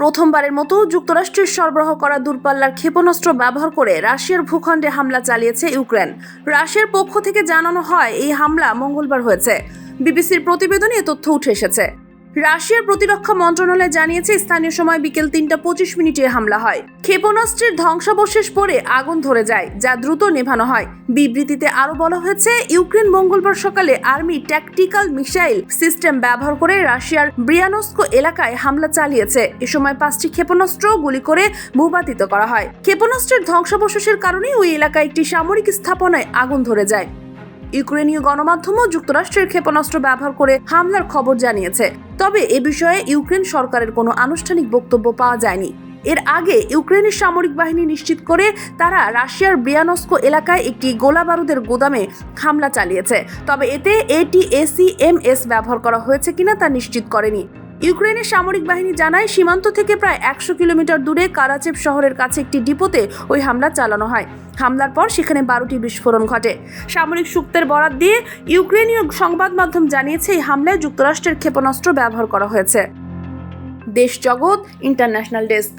প্রথমবারের মতো যুক্তরাষ্ট্রের সরবরাহ করা দূরপাল্লার ক্ষেপণাস্ত্র ব্যবহার করে রাশিয়ার ভূখণ্ডে হামলা চালিয়েছে ইউক্রেন। রাশিয়ার পক্ষ থেকে জানানো হয়, এই হামলা মঙ্গলবার হয়েছে। বিবিসির প্রতিবেদনে তথ্য উঠে এসেছে। রাশিয়ার প্রতিরক্ষা মন্ত্রণালয় জানিয়েছে স্থানীয় সময় বিকেল তিনটা পঁচিশ মিনিটে হামলা হয়। ক্ষেপণাস্ত্রের ধ্বংসাবশেষ পড়ে আগুন ধরে যায়, যা দ্রুত নেভানো হয়। বিবৃতিতে আরও বলা হয়েছে, ইউক্রেন মঙ্গলবার সকালে আর্মি ট্যাকটিক্যাল মিসাইল সিস্টেম ব্যবহার করে রাশিয়ার ব্রিয়ানস্কো এলাকায় হামলা চালিয়েছে। এ সময় পাঁচটি ক্ষেপণাস্ত্র গুলি করে ভূপাতিত করা হয়। ক্ষেপণাস্ত্রের ধ্বংসাবশেষের কারণে ওই এলাকায় একটি সামরিক স্থাপনায় আগুন ধরে যায়। ইউক্রেনীয় গণমাধ্যমও যুক্তরাষ্ট্রের ক্ষেপণাস্ত্র ব্যবহার করে হামলার খবর জানিয়েছে। তবে এ বিষয়ে ইউক্রেন সরকারের কোনো আনুষ্ঠানিক বক্তব্য পাওয়া যায়নি। এর আগে ইউক্রেনের সামরিক বাহিনী নিশ্চিত করে তারা রাশিয়ার ব্রিয়ানস্কো এলাকায় একটি গোলা বারুদের গোদামে হামলা চালিয়েছে। তবে এতে এটিএসিএমএস ব্যবহার করা হয়েছে কিনা তা নিশ্চিত করেনি। ইউক্রেনের সামরিক বাহিনী জানায় সীমান্ত থেকে প্রায় একশো কিলোমিটার দূরে কারাচেপ শহরের কাছে একটি ডিপোতে ওই হামলা চালানো হয়। হামলার পর সেখানে বারোটি বিস্ফোরণ ঘটে। সামরিক সূত্রের বরাত দিয়ে ইউক্রেনীয় সংবাদ মাধ্যম জানিয়েছে, এই হামলায় যুক্তরাষ্ট্রের ক্ষেপণাস্ত্র ব্যবহার করা হয়েছে। দেশ জগৎ ইন্টারন্যাশনাল ডেস্ক